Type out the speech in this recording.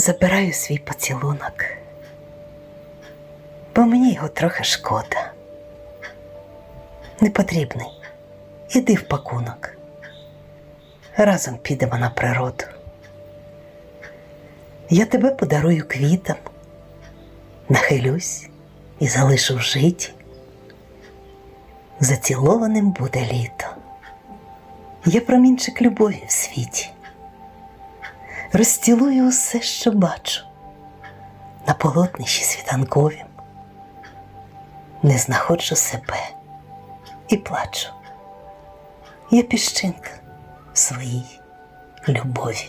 Забираю свій поцілунок, бо мені його трохи шкода. Не потрібний. Іди в пакунок. Разом підемо на природу. Я тебе подарую квітам, нахилюсь і залишу в житті. Зацілованим буде літо. Я промінчик любові в світі. Розцілую усе, що бачу, на полотнищі світанковім. Не знаходжу себе і плачу. Я піщинка в своїй любові.